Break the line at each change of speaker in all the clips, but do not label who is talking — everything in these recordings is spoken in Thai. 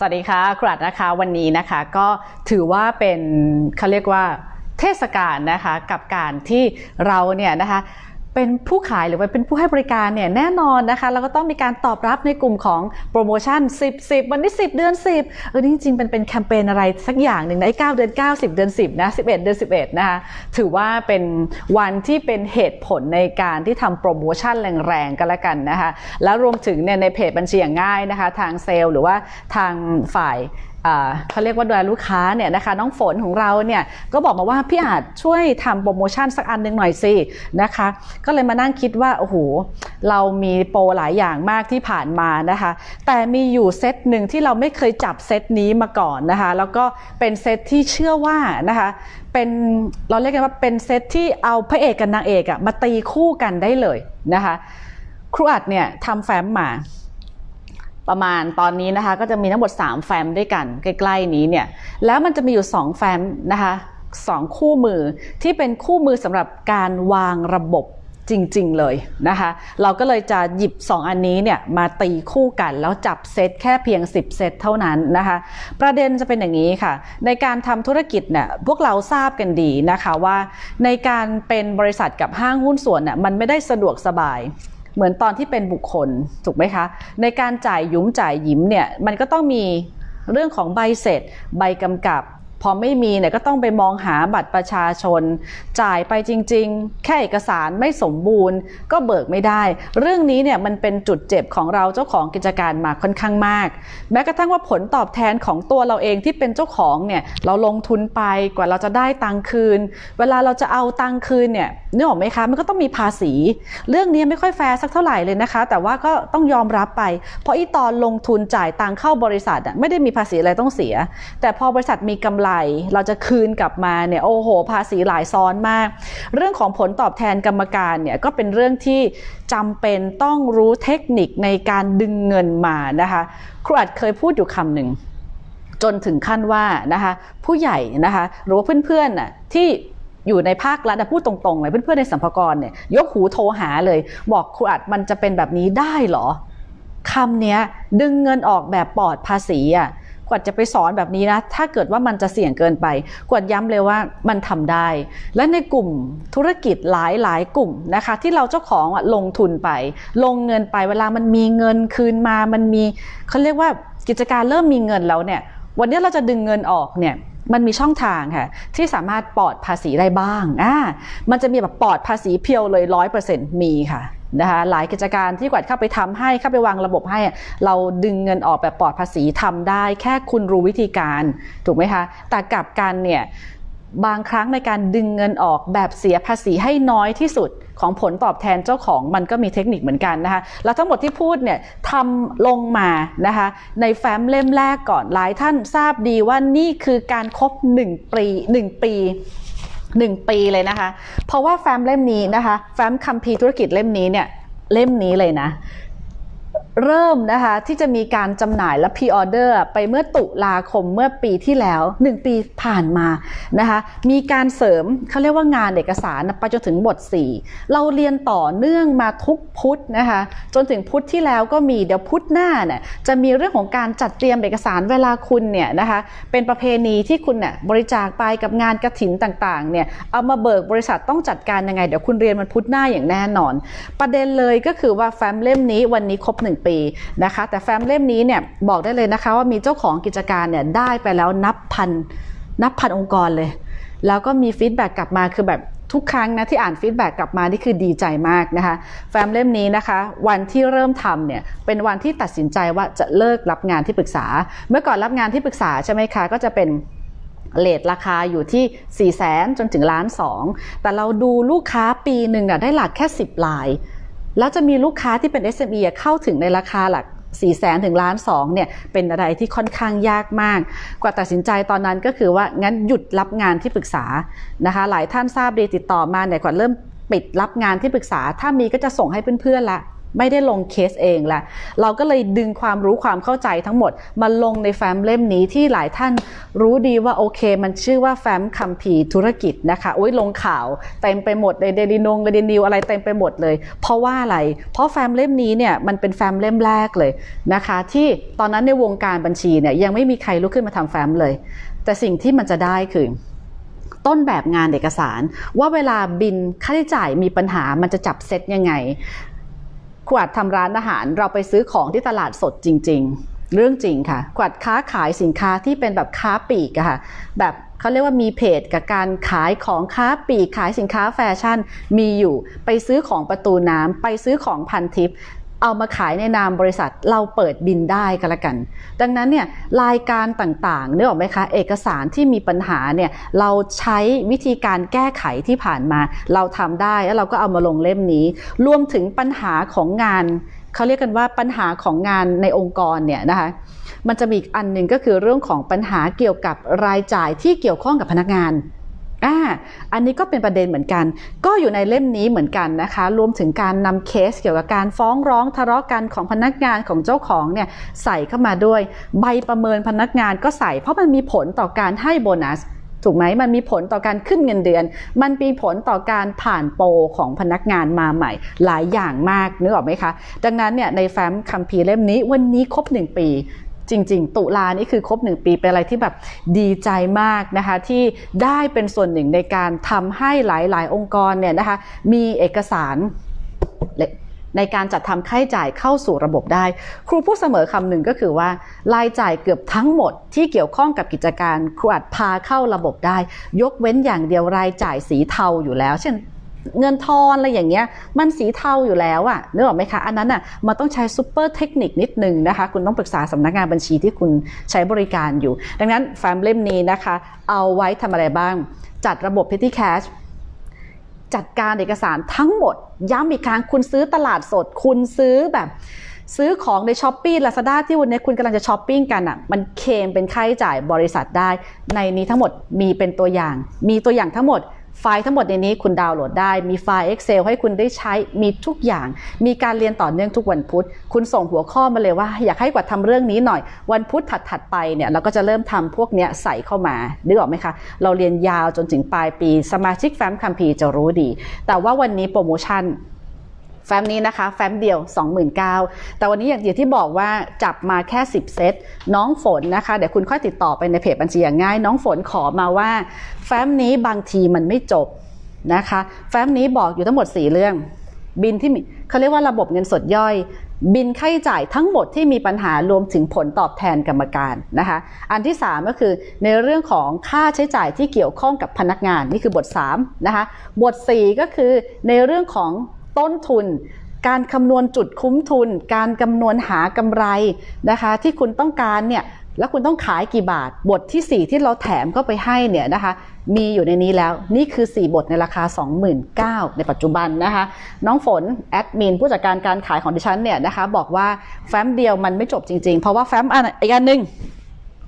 สวัสดีค่ะครัดนะคะวันนี้นะคะก็ถือว่าเป็นเขาเรียกว่าเทศกาลนะคะกับการที่เราเนี่ยนะคะ เป็นผู้ขายหรือว่าเป็นผู้ให้บริการเนี่ยแน่นอนนะคะเราก็ต้องมีการตอบรับในกลุ่มของโปรโมชั่น 10 10 วันที่ 10 เดือน 10เออนี่จริงๆเป็นเป็นแคมเปญอะไรสักอย่างหนึ่งในะ9เดือน 9 10 เดือน 10นะ11 เดือน 11 นะคะถือว่าเป็นวันที่เป็นเหตุผลในการที่ทำโปรโมชั่นแรงๆกันละกันนะคะแล้วรวมถึงเนี่ยในเพจบัญชีอย่างง่ายนะคะทางเซลล์หรือว่าทางฝ่าย เขาเรียกว่าดูแลลูกค้าเนี่ยนะคะน้องฝนของเราเนี่ยก็บอกมาว่าพี่อาจช่วยทำโปรโมชั่นสักอันหนึ่งหน่อยสินะคะ ก็เลยมานั่งคิดว่าโอ้โหเรามีโปรหลายอย่างมากที่ผ่านมานะคะ แต่มีอยู่เซตหนึ่งที่เราไม่เคยจับเซตนี้มาก่อนนะคะ แล้วก็เป็นเซตที่เชื่อว่านะคะเป็นเราเรียกกันว่าเป็นเซตที่เอาพระเอกกับนางเอกอะมาตีคู่กันได้เลยนะคะ ครูอัดเนี่ยทำแฟ้มมา ประมาณตอนนี้นะคะ ก็จะมีทั้งหมด3แฟ้มด้วยกัน ใกล้ๆนี้เนี่ยแล้วมันจะมีอยู่ 2 แฟ้มนะคะสองคู่มือที่เป็นคู่มือสำหรับการวางระบบจริงๆเลยนะคะ เราก็เลยจะหยิบ 2 อันนี้เนี่ยมาตีคู่กันแล้วจับเซตแค่เพียง 10 เซตเท่านั้นนะคะ ประเด็นจะเป็นอย่างนี้ค่ะ ในการทำธุรกิจเนี่ยพวกเราทราบกันดีนะคะว่า ในการเป็นบริษัทกับห้างหุ้นส่วนเนี่ยมันไม่ได้สะดวกสบาย เหมือนตอนที่เป็นบุคคลถูกไหมคะ ในการจ่ายยุ้มจ่ายยิ้มเนี่ยมันก็ต้องมีเรื่องของใบเสร็จ ใบกำกับ พอไม่มีเนี่ยก็ต้องไปมองหาบัตรประชาชน จ่ายไปจริง ๆ แค่เอกสารไม่สมบูรณ์ ก็เบิกไม่ได้ เรื่องนี้เนี่ยมันเป็นจุดเจ็บของเราเจ้าของกิจการมาค่อนข้างมาก แม้กระทั่งว่าผลตอบแทนของตัวเราเองที่เป็นเจ้าของเนี่ยเราลงทุนไปกว่าเราจะได้ตังคืน เวลาเราจะเอาตังคืนเนี่ยนึกออกไหมคะมันก็ต้องมีภาษี เรื่องนี้ไม่ค่อยแฟร์สักเท่าไหร่เลยนะคะ แต่ว่าก็ต้องยอมรับไป เพราะอีตอนลงทุนจ่ายตังเข้าบริษัทไม่ได้มีภาษีอะไรต้องเสีย แต่พอบริษัทมีกำไรเราจะคืนกลับมาเนี่ยโอ้โห ภาษีหลายซ้อนมาก เรื่องของผลตอบแทนกรรมการเนี่ยก็เป็นเรื่องที่จำเป็นต้องรู้เทคนิคในการดึงเงินมานะคะครูอัดเคยพูดอยู่คำหนึ่งจนถึงขั้นว่านะคะผู้ใหญ่นะคะหรือว่าเพื่อนๆน่ะที่อยู่ในภาครัฐพูดตรงๆเลยเพื่อนๆในสัมภารเนี่ยยกหูโทรหาเลย บอกครูอัดมันจะเป็นแบบนี้ได้หรอคำเนี้ยดึงเงินออกแบบปลอดภาษีอะ กวดจะไปสอนแบบนี้นะ ถ้าเกิดว่ามันจะเสี่ยงเกินไป กวดย้ำเลยว่ามันทำได้ และในกลุ่มธุรกิจหลายหลายกลุ่มนะคะ ที่เราเจ้าของลงทุนไป ลงเงินไปเวลามันมีเงินคืนมา มันมีเขาเรียกว่ากิจการเริ่มมีเงินแล้วเนี่ยวันนี้เราจะดึงเงินออกเนี่ยมันมีช่องทางค่ะ ที่สามารถปลอดภาษีได้บ้างอ่ามันจะมีแบบปลอดภาษีเพียวเลยร้อยเปอร์เซ็นต์มีค่ะ นะคะหลายกิจการที่กวาดเข้าไปทำให้เข้าไปวางระบบให้ เราดึงเงินออกแบบปลอดภาษีทำได้ แค่คุณรู้วิธีการถูกไหมคะแต่กลับกันเนี่ยบางครั้งในการดึงเงินออกแบบเสียภาษีให้น้อยที่สุดของผลตอบแทนเจ้าของมันก็มีเทคนิคเหมือนกันนะคะแล้วทั้งหมดที่พูดเนี่ยทำลงมานะคะในแฟ้มเล่มแรกก่อนหลายท่านทราบดีว่านี่คือการครบ1ปี1ปี หนึ่งปีเลยนะคะ เพราะว่าแฟ้มเล่มนี้นะคะ แฟ้มคัมภีร์ธุรกิจเล่มนี้เนี่ย เล่มนี้เลยนะ เริ่มนะคะที่จะมีการจำหน่ายและพรีออเดอร์ไปเมื่อตุลาคมเมื่อปีที่แล้ว 1 ปีผ่านมานะคะมีการเสริมเขาเรียกว่างานเอกสารไปจนถึงบท 4 เราเรียนต่อเนื่องมาทุกพุธนะคะจนถึงพุธที่แล้วก็มีเดี๋ยวพุธหน้าเนี่ยจะมีเรื่องของการจัดเตรียมเอกสารเวลาคุณเนี่ยนะคะเป็นประเพณีที่คุณเนี่ยบริจาคไปกับงานกระถินต่างๆเนี่ยเอามาเบิกบริษัทต้องจัดการยังไง เดี๋ยวคุณเรียนมันพุธหน้าอย่างแน่นอน ประเด็นเลยก็คือว่าแฟ้มเล่มนี้วันนี้ครบ1ปีนะคะ แต่แฟ้มเล่มนี้เนี่ยบอกได้เลยนะคะว่ามีเจ้าของกิจการเนี่ยได้ไปแล้วนับพันนับพันองค์กรเลย แล้วก็มีฟีดแบ็กกลับมาคือแบบทุกครั้งนะที่อ่านฟีดแบ็กกลับมานี่คือดีใจมากนะคะ แฟ้มเล่มนี้นะคะ วันที่เริ่มทำเนี่ยเป็นวันที่ตัดสินใจว่าจะเลิกรับงานที่ปรึกษา เมื่อก่อนรับงานที่ปรึกษาใช่ไหมคะก็จะเป็นเลทราคาอยู่ที่4ี่แสนจนถึงล้านสองแต่เราดูลูกค้าปีหนึ่งน่ะได้หลักแค่ 10ลาย แล้วจะมีลูกค้าที่เป็น SME อะเข้าถึงในราคาหลัก4ี่แสนถึงล้านสองเนี่ยเป็นอะไรที่ค่อนข้างยากมาก กว่าตัดสินใจตอนนั้นก็คือว่างั้นหยุดรับงานที่ปรึกษานะคะหลายท่านทราบดีติดต่อมาเนี่ยกว่าเริ่มปิดรับงานที่ปรึกษา ถ้ามีก็จะส่งให้เพื่อนๆละ ไม่ได้ลงเคสเองแหละ เราก็เลยดึงความรู้ความเข้าใจทั้งหมด มาลงในแฟ้มเล่มนี้ที่หลายท่านรู้ดีว่าโอเค มันชื่อว่าแฟ้มคัมภีร์ธุรกิจนะคะโอ้ยลงข่าวเต็มไปหมดเลยเดลินงเดลินิวอะไรเต็มไปหมดเลย เพราะว่าอะไร เพราะแฟ้มเล่มนี้เนี่ยมันเป็นแฟ้มเล่มแรกเลยนะคะ ที่ตอนนั้นในวงการบัญชีเนี่ยยังไม่มีใครลุกขึ้นมาทำแฟ้มเลย แต่สิ่งที่มันจะได้คือต้นแบบงานเอกสารว่าเวลาบินค่าใช้จ่ายมีปัญหามันจะจับเซตยังไง ขวัดทำร้านอาหารเราไปซื้อของที่ตลาดสดจริง ๆ เรื่องจริงค่ะ ขวัดค้าขายสินค้าที่เป็นแบบค้าปลีกอะค่ะ แบบเขาเรียกว่ามีเพจกับการขายของค้าปลีกขายสินค้าแฟชั่นมีอยู่ ไปซื้อของประตูน้ำไปซื้อของพันทิป เอามาขายในนามบริษัทเราเปิดบินได้ก็แล้วกัน ดังนั้นเนี่ยรายการต่างๆนึกออกไหมคะเอกสารที่มีปัญหาเนี่ยเราใช้วิธีการแก้ไขที่ผ่านมา เราทำได้แล้วเราก็เอามาลงเล่มนี้ รวมถึงปัญหาของงานเขาเรียกกันว่าปัญหาของงานในองค์กรเนี่ยนะคะมันจะมีอีกอันหนึ่งก็คือเรื่องของปัญหาเกี่ยวกับรายจ่ายที่เกี่ยวข้องกับพนักงาน อ่าอันนี้ก็เป็นประเด็นเหมือนกัน ก็อยู่ในเล่มนี้เหมือนกันนะคะ รวมถึงการนำเคสเกี่ยวกับการฟ้องร้องทะเลาะกันของพนักงานของเจ้าของเนี่ยใส่เข้ามาด้วย ใบประเมินพนักงานก็ใส่เพราะมันมีผลต่อการให้โบนัสถูกไหมมันมีผลต่อการขึ้นเงินเดือน มันมีผลต่อการผ่านโปรของพนักงานมาใหม่ หลายอย่างมากนึกออกไหมคะ ดังนั้นเนี่ยในแฟ้มคัมภีร์เล่มนี้วันนี้ครบหนึ่งปี จริง ๆ ตุลานี่คือครบหนึ่งปีเป็นอะไรที่แบบดีใจมากนะคะที่ได้เป็นส่วนหนึ่งในการทำให้หลาย ๆ องค์กรเนี่ยนะคะมีเอกสารในการจัดทำค่าใช้จ่ายเข้าสู่ระบบได้ ครูพูดเสมอคำหนึ่งก็คือว่า รายจ่ายเกือบทั้งหมดที่เกี่ยวข้องกับกิจการครูอาจพาเข้าระบบได้ ยกเว้นอย่างเดียวรายจ่ายสีเทาอยู่แล้ว เช่น เงินทอนอะไรอย่างเงี้ยมันสีเทาอยู่แล้วอะนึกออกไหมคะอันนั้นอะมันต้องใช้ซูเปอร์เทคนิคนิดนึงนะคะ คุณต้องปรึกษาสำนักงานบัญชีที่คุณใช้บริการอยู่ ดังนั้นแฟ้มเล่มนี้นะคะ เอาไว้ทำอะไรบ้าง จัดระบบ petty cash จัดการเอกสารทั้งหมด ย้ำอีกครั้งคุณซื้อตลาดสด คุณซื้อแบบ ซื้อของในช้อปปี้ลาซาด้าที่วันนี้คุณกำลังจะช้อปปิ้งกันอะมันเคมเป็นค่าใช้จ่ายบริษัทได้ ในนี้ทั้งหมดมีเป็นตัวอย่าง มีตัวอย่างทั้งหมด ไฟล์ทั้งหมดในนี้คุณดาวน์โหลดได้ มีไฟล์ Excel ให้คุณได้ใช้ มีทุกอย่าง มีการเรียนต่อเนื่องทุกวันพุธ คุณส่งหัวข้อมาเลยว่า อยากให้กว่าทำเรื่องนี้หน่อย วันพุธถัด ๆ ไปเนี่ยเราก็จะเริ่มทำพวกเนี้ยใส่เข้ามานึกออกไหมคะ เราเรียนยาวจนถึงปลายปี สมาชิกแฟ้มคัมภีร์จะรู้ดี แต่ว่าวันนี้โปรโมชั่น แฟ้มนี้นะคะ แฟ้มเดียว 29,000แต่วันนี้อย่างที่บอกว่าจับมาแค่ 10 เซต น้องฝนนะคะ เดี๋ยวคุณค่อยติดต่อไปในเพจบัญชีอย่างง่าย น้องฝนขอมาว่า แฟ้มนี้บางทีมันไม่จบนะคะ แฟ้มนี้บอกอยู่ทั้งหมด 4 เรื่อง บินที่เขาเรียกว่าระบบเงินสดย่อย บินค่าใช้จ่ายทั้งหมดที่มีปัญหารวมถึงผลตอบแทนกรรมการนะคะ อันที่ 3 ก็คือในเรื่องของค่าใช้จ่ายที่เกี่ยวข้องกับพนักงานนี่คือบท3นะคะ บท 4 ก็คือในเรื่องของ ต้นทุน การคำนวณจุดคุ้มทุน การคำนวณหากำไรนะคะ ที่คุณต้องการเนี่ยแล้วคุณต้องขายกี่บาท บทที่ 4 ที่เราแถมเข้าไปให้เนี่ยนะคะ มีอยู่ในนี้แล้ว นี่คือ 4 บทในราคา 29,000ในปัจจุบันนะคะ น้องฝนแอดมินผู้จัดการการขายของดิฉันเนี่ยนะคะ บอกว่าแฟ้มเดียวมันไม่จบจริงๆ เพราะว่าแฟ้มอันอีกอันหนึ่ง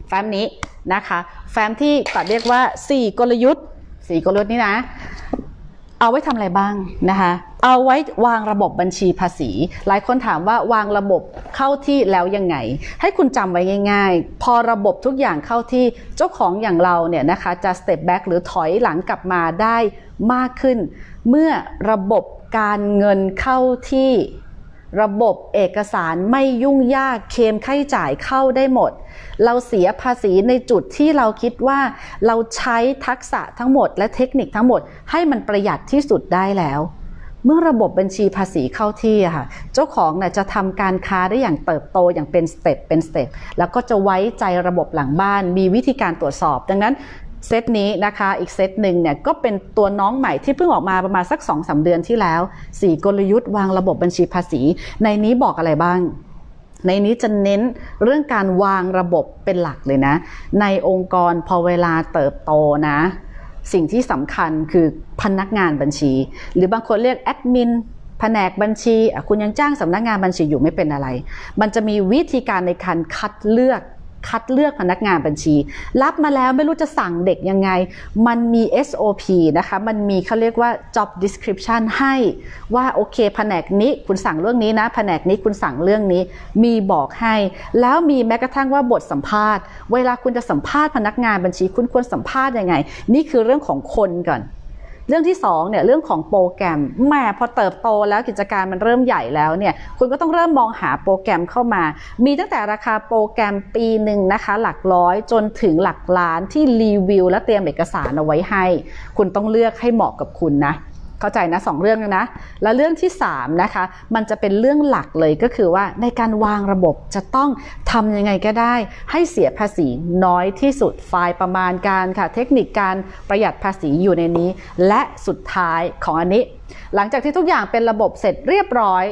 แฟ้มนี้นะคะ แฟ้มที่ตัดเรียกว่า 4 กลยุทธ์ 4 กลยุทธ์นี้นะ เอาไว้ทำอะไรบ้างนะคะ เอาไว้วางระบบบัญชีภาษี หลายคนถามว่าวางระบบเข้าที่แล้วยังไง ให้คุณจำไว้ง่าย ๆ พอระบบทุกอย่างเข้าที่เจ้าของอย่างเราเนี่ยนะคะจะ step back หรือถอยหลังกลับมาได้มากขึ้น เมื่อระบบการเงินเข้าที่ ระบบเอกสารไม่ยุ่งยากเคมค่าใช้จ่ายเข้าได้หมด เราเสียภาษีในจุดที่เราคิดว่าเราใช้ทักษะทั้งหมด และเทคนิคทั้งหมด ให้มันประหยัดที่สุดได้แล้ว เมื่อระบบบัญชีภาษีเข้าที่อะค่ะ เจ้าของน่ะจะทำการค้าได้อย่างเติบโตอย่างเป็นสเต็ปเป็นสเต็ปแล้วก็จะไว้ใจระบบหลังบ้าน มีวิธีการตรวจสอบ ดังนั้น เซตนี้นะคะอีกเซตหนึ่งเนี่ยก็เป็นตัวน้องใหม่ที่เพิ่งออกมาประมาณสัก2อสเดือนที่แล้ว 4 กลยุทธ์วางระบบบัญชีภาษี ในนี้บอกอะไรบ้าง ในนี้จะเน้นเรื่องการวางระบบเป็นหลักเลยนะ ในองค์กรพอเวลาเติบโตนะ สิ่งที่สำคัญคือพนักงานบัญชี หรือบางคนเรียกแอดมินแผนกบัญชี คุณยังจ้างสำนักงานบัญชีอยู่ไม่เป็นอะไร มันจะมีวิธีการในการคัดเลือก คัดเลือกพนักงานบัญชี รับมาแล้วไม่รู้จะสั่งเด็กยังไง มันมี SOP นะคะ มันมีเขาเรียกว่า job description ให้ว่าโอเคแผนกนี้คุณสั่งเรื่องนี้นะ แผนกนี้คุณสั่งเรื่องนี้ มีบอกให้ แล้วมีแม้กระทั่งว่าบทสัมภาษณ์ เวลาคุณจะสัมภาษณ์พนักงานบัญชี คุณควรสัมภาษณ์ยังไง นี่คือเรื่องของคนก่อน เรื่องที่2เนี่ยเรื่องของโปรแกรมแม่พอเติบโตแล้วกิจการมันเริ่มใหญ่แล้วเนี่ยคุณก็ต้องเริ่มมองหาโปรแกรมเข้ามา มีตั้งแต่ราคาโปรแกรมปีหนึ่งนะคะหลักร้อยจนถึงหลักล้านที่รีวิวและเตรียมเอกสารเอาไว้ให้ คุณต้องเลือกให้เหมาะกับคุณนะ เข้าใจนะสองเรื่องนะ แล้วเรื่องที่3นะคะมันจะเป็นเรื่องหลักเลยก็คือว่าในการวางระบบจะต้องทำยังไงก็ได้ ให้เสียภาษีน้อยที่สุดไฟล์ประมาณการค่ะ เทคนิคการประหยัดภาษีอยู่ในนี้ และสุดท้ายของอันนี้ หลังจากที่ทุกอย่างเป็นระบบเสร็จเรียบร้อย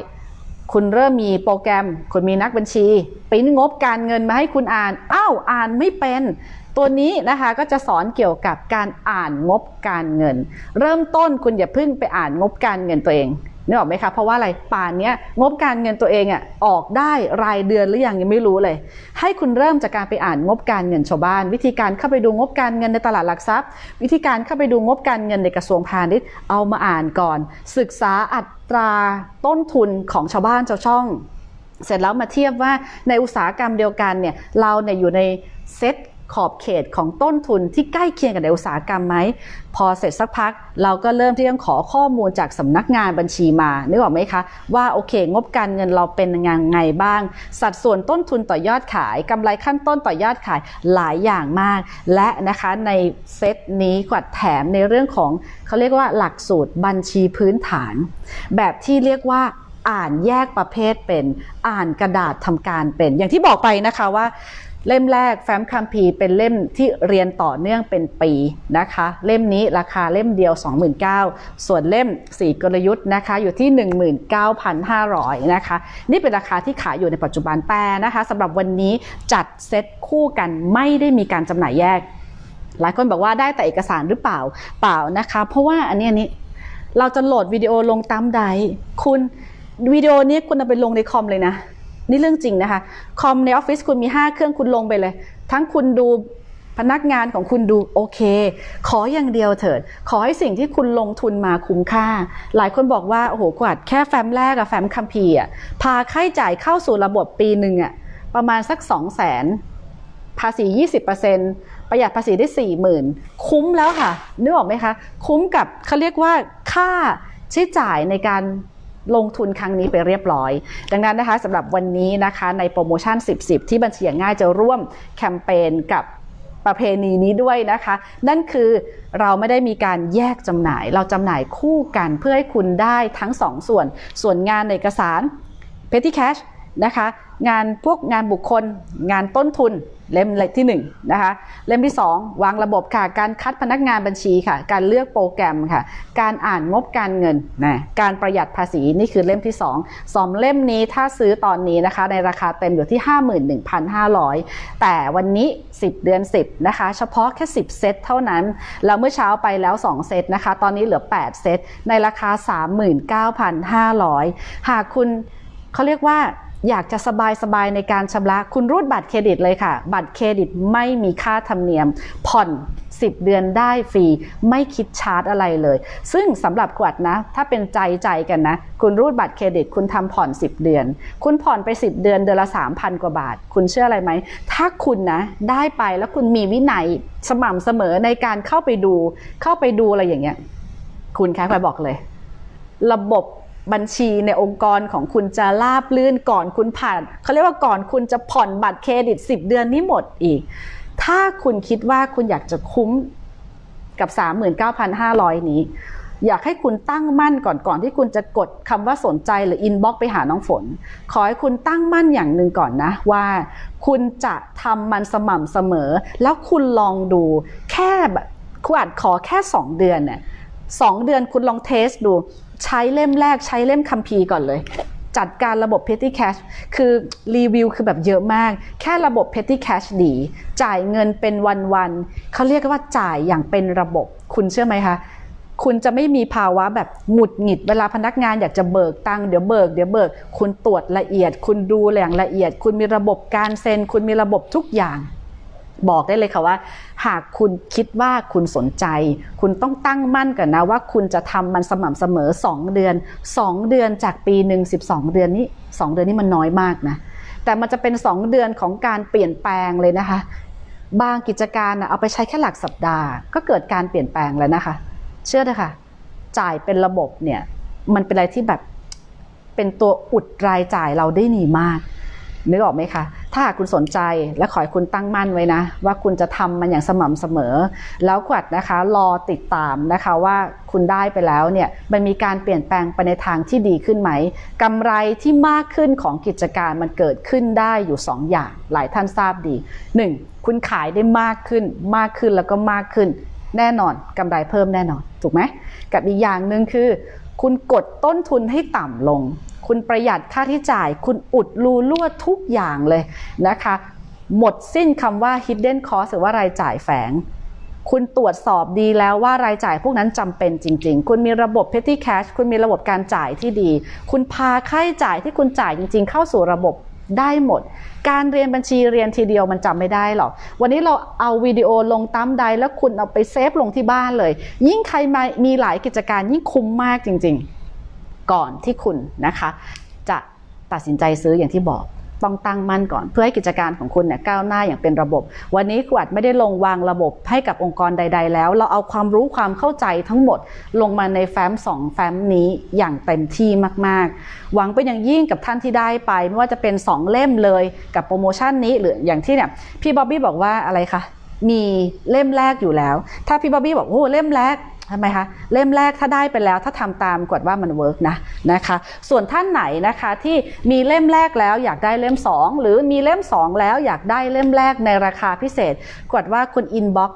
คุณเริ่มมีโปรแกรม คุณมีนักบัญชี ปริ้นงบการเงินมาให้คุณอ่าน อ้าว อ่านไม่เป็น ตัวนี้นะคะก็จะสอนเกี่ยวกับการอ่านงบการเงิน เริ่มต้นคุณอย่าเพิ่งไปอ่านงบการเงินตัวเองนึกออกไหมคะ เพราะว่าอะไร ป่านนี้งบการเงินตัวเองอะออกได้รายเดือนหรือยังยังไม่รู้เลย ให้คุณเริ่มจากการไปอ่านงบการเงินชาวบ้าน วิธีการเข้าไปดูงบการเงินในตลาดหลักทรัพย์ วิธีการเข้าไปดูงบการเงินในกระทรวงพาณิชย์ เอามาอ่านก่อน ศึกษาอัตราต้นทุนของชาวบ้านชาวช่อง เสร็จแล้วมาเทียบว่าในอุตสาหกรรมเดียวกันเนี่ยเราเนี่ยอยู่ในเซต ขอบเขตของต้นทุนที่ใกล้เคียงกับในอุตสาหกรรมไหม พอเสร็จสักพัก เราก็เริ่มที่ต้องขอข้อมูลจากสำนักงานบัญชีมานึกออกไหมคะ ว่าโอเค งบการเงินเราเป็นยังไงบ้าง สัดส่วนต้นทุนต่อยอดขายกำไรขั้นต้นต่อยอดขายหลายอย่างมาก และนะคะในเซตนี้กวัดแถมในเรื่องของเขาเรียกว่าหลักสูตรบัญชีพื้นฐาน แบบที่เรียกว่าอ่านแยกประเภทเป็น อ่านกระดาษทำการเป็น อย่างที่บอกไปนะคะว่า เล่มแรกแฟ้มคัมภีร์เป็นเล่มที่เรียนต่อเนื่องเป็นปีนะคะ เล่มนี้ราคาเล่มเดียว 29,000 ส่วนเล่ม 4 กลยุทธ์นะคะอยู่ที่ 19,500 นะคะ นี่เป็นราคาที่ขายอยู่ในปัจจุบันแต่นะคะสำหรับวันนี้จัดเซตคู่กันไม่ได้มีการจำหน่ายแยก หลายคนบอกว่าได้แต่เอกสารหรือเปล่าเปล่านะคะ เพราะว่าอันนี้อันนี้เราจะโหลดวิดีโอลงตามใด คุณวิดีโอนี้คุณเอาไปลงในคอมเลยนะ นี่เรื่องจริงนะคะ คอมในออฟฟิศคุณมี 5 เครื่องคุณลงไปเลย ทั้งคุณดูพนักงานของคุณดูโอเค ขออย่างเดียวเถิด ขอให้สิ่งที่คุณลงทุนมาคุ้มค่า หลายคนบอกว่า โอ้โหกวาดแค่แฟ้มแรกอะแฟ้มคัมภีร์อะพาค่าใช้จ่ายเข้าสู่ระบบปีหนึ่งอะประมาณสัก2 0 0แสนภาษี 20%ประหยัดภาษีได้ 40,000 คุ้มแล้วค่ะนึกออกไหมคะ คุ้มกับเขาเรียกว่าค่าใช้จ่ายในการ ลงทุนครั้งนี้ไปเรียบร้อย ดังนั้นนะคะสำหรับวันนี้นะคะในโปรโมชั่น 10-10 ที่บัญชีอย่างง่ายจะร่วมแคมเปญกับประเพณีนี้ด้วยนะคะ นั่นคือเราไม่ได้มีการแยกจำหน่าย เราจำหน่ายคู่กันเพื่อให้คุณได้ทั้งสองส่วน ส่วนงานเอกสาร petty cash นะคะ งานพวกงานบุคคล งานต้นทุน เล่มที่1นงนะคะเล่มที่ 2 วางระบบค่ะ การคัดพนักงานบัญชีค่ะ การเลือกโปรแกรมค่ะ การอ่านงบการเงินนะการประหยัดภาษีนี่คือเล่มที่ 2 2 เล่มนี้ถ้าซื้อตอนนี้นะคะ ในราคาเต็มอยู่ที่ 51,500 แต่วันนี้ 10 เดือน 10นะคะเฉพาะแค่ 10 เซตเท่านั้นแล้วเมื่อเช้าไปแล้ว 2 เซตนะคะ ตอนนี้เหลือ 8 เซตในราคา 39,500 หากคุณเขาเรียกว่า อยากจะสบายสบายในการชำระคุณรูดบัตรเครดิตเลยค่ะ บัตรเครดิตไม่มีค่าธรรมเนียม ผ่อน 10 เดือนได้ฟรี ไม่คิดชาร์จอะไรเลย ซึ่งสำหรับขวดนะ ถ้าเป็นใจใจกันนะ คุณรูดบัตรเครดิต คุณทำผ่อน 10 เดือน คุณผ่อนไป 10 เดือนเดือนละ 3,000 กว่าบาท คุณเชื่ออะไรไหม ถ้าคุณนะ ได้ไปแล้วคุณมีวินัยสม่ำเสมอในการเข้าไปดู เข้าไปดูอะไรอย่างเงี้ย คุณคะไปบอกเลย ระบบ บัญชีในองค์กรของคุณจะราบลื่นก่อนคุณผ่านเขาเรียกว่าก่อนคุณจะผ่อนบัตรเครดิต 10 เดือนนี้หมดอีก ถ้าคุณคิดว่าคุณอยากจะคุ้มกับ 39,500 นี้ อยากให้คุณตั้งมั่นก่อนก่อนที่คุณจะกดคำว่าสนใจหรืออินบ็อกไปหาน้องฝน ขอให้คุณตั้งมั่นอย่างหนึ่งก่อนนะว่า คุณจะทำมันสม่ำเสมอ แล้วคุณลองดูแค่แบบคุณอาจขอแค่ 2 เดือนเนี่ยสองเดือนคุณลองเทสดู ใช้เล่มแรกใช้เล่มคัมภีร์ก่อนเลย จัดการระบบ petty cash คือรีวิวคือแบบเยอะมาก แค่ระบบ petty cash ดี จ่ายเงินเป็นวันๆเขาเรียกว่าจ่ายอย่างเป็นระบบคุณเชื่อไหมคะคุณจะไม่มีภาวะแบบหงุดหงิดเวลาพนักงานอยากจะเบิกตังค์เดี๋ยวเบิกเดี๋ยวเบิก คุณตรวจละเอียด คุณดูอย่างละเอียด คุณมีระบบการเซ็น คุณมีระบบทุกอย่าง บอกได้เลยค่ะว่า หากคุณคิดว่าคุณสนใจ คุณต้องตั้งมั่นก่อนนะว่าคุณจะทำมันสม่ำเสมอ 2 เดือน 2 เดือนจากปีหนึ่ง12เดือนนี้ 2 เดือนนี้มันน้อยมากนะแต่มันจะเป็น 2 เดือนของการเปลี่ยนแปลงเลยนะคะ บางกิจการนะเอาไปใช้แค่หลักสัปดาห์ ก็เกิดการเปลี่ยนแปลงแล้วนะคะ เชื่อเถอะค่ะ จ่ายเป็นระบบเนี่ยมันเป็นอะไรที่แบบเป็นตัวอุดรายจ่ายเราได้ดีมากนึกออกไหมคะ ถ้าคุณสนใจและขอให้คุณตั้งมั่นไว้นะ ว่าคุณจะทำมันอย่างสม่ำเสมอ แล้วขวัดนะคะรอติดตามนะคะว่าคุณได้ไปแล้วเนี่ยมันมีการเปลี่ยนแปลงไปในทางที่ดีขึ้นไหมกำไรที่มากขึ้นของกิจการมันเกิดขึ้นได้อยู่ 2ออย่าง หลายท่านทราบดี 1. คุณขายได้มากขึ้นมากขึ้นแล้วก็มากขึ้น แน่นอนกำไรเพิ่มแน่นอนถูกไหมกับอีกอย่างหนึ่งคือ คุณกดต้นทุนให้ต่ำลง คุณประหยัดค่าที่จ่าย คุณอุดรูรั่วทุกอย่างเลยนะคะ หมดสิ้นคำว่า hidden cost หรือว่ารายจ่ายแฝง คุณตรวจสอบดีแล้วว่ารายจ่ายพวกนั้นจำเป็นจริง ๆ คุณมีระบบ petty cash คุณมีระบบการจ่ายที่ดี คุณพาค่าใช้จ่ายที่คุณจ่ายจริง ๆ เข้าสู่ระบบ ได้หมด การเรียนบัญชีเรียนทีเดียวมันจำไม่ได้หรอก วันนี้เราเอาวิดีโอลงตั้มใดแล้วคุณเอาไปเซฟลงที่บ้านเลย ยิ่งใครมามีหลายกิจการยิ่งคุ้มมากจริง ๆ ก่อนที่คุณนะคะ จะตัดสินใจซื้ออย่างที่บอก ต้องตั้งมั่นก่อน เพื่อให้กิจการของคุณเนี่ยก้าวหน้าอย่างเป็นระบบ วันนี้กวัดไม่ได้ลงวางระบบให้กับองค์กรใด ๆ แล้ว เราเอาความรู้ความเข้าใจทั้งหมด ลงมาในแฟ้มสองแฟ้มนี้อย่างเต็มที่มากๆ หวังเป็นอย่างยิ่งกับท่านที่ได้ไป ไม่ว่าจะเป็น 2 เล่มเลยกับโปรโมชั่นนี้หรืออย่างที่เนี่ยพี่บ๊อบบี้บอกว่าอะไรคะมีเล่มแรกอยู่แล้ว ถ้าพี่บ๊อบบี้บอกโอ้เล่มแรก ทำไมคะเล่มแรกถ้าได้ไปแล้วถ้าทำตามกฎว่ามันเวิร์กนะนะคะ ส่วนท่านไหนนะคะที่มีเล่มแรกแล้วอยากได้เล่ม 2 หรือมีเล่ม 2 แล้วอยากได้เล่มแรกในราคาพิเศษกฎว่าคุณอินบ็อก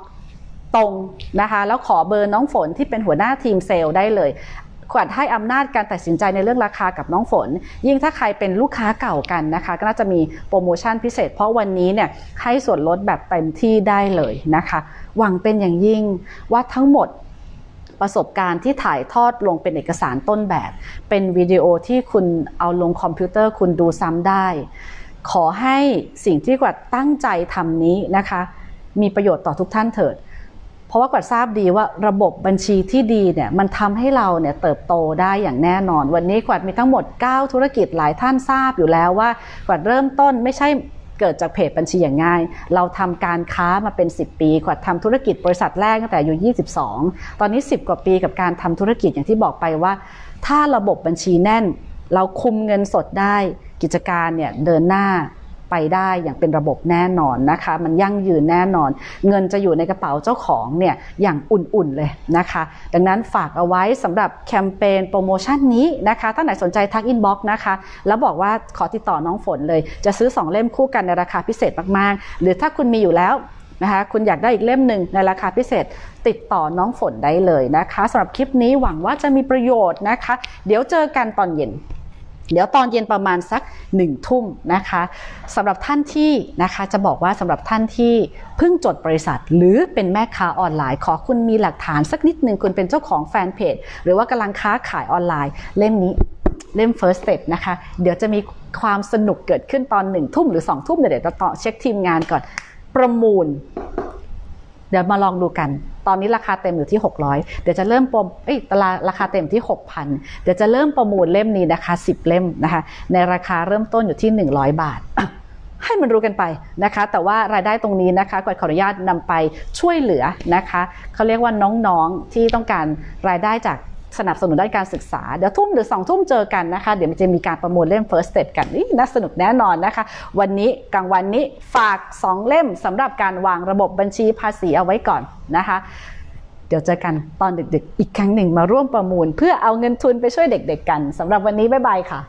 ตรงนะคะ แล้วขอเบอร์น้องฝนที่เป็นหัวหน้าทีมเซลล์ได้เลยขวัญให้อำนาจการตัดสินใจในเรื่องราคากับน้องฝน ยิ่งถ้าใครเป็นลูกค้าเก่ากันนะคะ ก็น่าจะมีโปรโมชั่นพิเศษ เพราะวันนี้เนี่ยให้ส่วนลดแบบเต็มที่ได้เลยนะคะ หวังเป็นอย่างยิ่งว่าทั้งหมด ประสบการณ์ที่ถ่ายทอดลงเป็นเอกสารต้นแบบ เป็นวิดีโอที่คุณเอาลงคอมพิวเตอร์คุณดูซ้ำได้ ขอให้สิ่งที่กวัดตั้งใจทำนี้นะคะ มีประโยชน์ต่อทุกท่านเถิด เพราะว่ากวัดทราบดีว่าระบบบัญชีที่ดีเนี่ยมันทำให้เราเนี่ยเติบโตได้อย่างแน่นอน วันนี้กวัดมีทั้งหมด 9 ธุรกิจหลายท่านทราบอยู่แล้วว่ากวัดเริ่มต้นไม่ใช่ เกิดจากเพจบัญชีอย่างง่าย เราทำการค้ามาเป็น 10 ปีกว่าทำธุรกิจบริษัทแรกตั้งแต่อายุ22 ตอนนี้ 10 กว่าปีกับการทำธุรกิจอย่างที่บอกไปว่า ถ้าระบบบัญชีแน่น เราคุมเงินสดได้กิจการเนี่ยเดินหน้า ไปได้อย่างเป็นระบบแน่นอนนะคะ มันยั่งยืนแน่นอน เงินจะอยู่ในกระเป๋าเจ้าของเนี่ยอย่างอุ่นๆเลยนะคะ ดังนั้นฝากเอาไว้สำหรับแคมเปญโปรโมชั่นนี้นะคะ ถ้าไหนสนใจทักอินบ็อกซ์นะคะ แล้วบอกว่าขอติดต่อน้องฝนเลย จะซื้อ 2 เล่มคู่กันในราคาพิเศษมากๆ หรือถ้าคุณมีอยู่แล้วนะคะคุณอยากได้อีกเล่มหนึ่งในราคาพิเศษติดต่อน้องฝนได้เลยนะคะสำหรับคลิปนี้หวังว่าจะมีประโยชน์นะคะ เดี๋ยวเจอกันตอนเย็น เดี๋ยวตอนเย็นประมาณสักหนึ่งทุ่มนะคะสำหรับท่านที่นะคะจะบอกว่าสำหรับท่านที่เพิ่งจดบริษัท หรือเป็นแม่ค้าออนไลน์ ขอคุณมีหลักฐานสักนิดหนึ่งคุณเป็นเจ้าของแฟนเพจหรือว่ากำลังค้าขายออนไลน์ เล่มนี้เล่ม first step นะคะ เดี๋ยวจะมีความสนุกเกิดขึ้นตอนหนึ่งทุ่มหรือสองทุ่มเดี๋ยวจะต่อเช็คทีมงานก่อนประมูล เดี๋ยวมาลองดูกัน ตอนนี้ราคาเต็มอยู่ที่ 600 เดี๋ยวจะเริ่มโปรเอ้ยตลาราคาเต็มที่ 6,000 เดี๋ยวจะเริ่มประมูลเล่มนี้นะคะ 10 เล่มนะคะ ในราคาเริ่มต้นอยู่ที่ 100 บาทให้มันรู้กันไปนะคะ แต่ว่ารายได้ตรงนี้นะคะกวดขออนุญาตนำไปช่วยเหลือนะคะเขาเรียกว่าน้องๆที่ต้องการรายได้จาก สนับสนุนด้านการศึกษา เดี๋ยวทุ่มหรือสองทุ่มเจอกันนะคะ เดี๋ยวมันจะมีการประมูลเล่ม first step กันนี่น่าสนุกแน่นอนนะคะ วันนี้กลางวันนี้ฝาก 2 เล่มสำหรับการวางระบบบัญชีภาษีเอาไว้ก่อนนะคะเดี๋ยวเจอกันตอนดึกๆ อีกครั้งหนึ่งมาร่วมประมูล เพื่อเอาเงินทุนไปช่วยเด็กๆกันสำหรับวันนี้บ๊ายบายค่ะ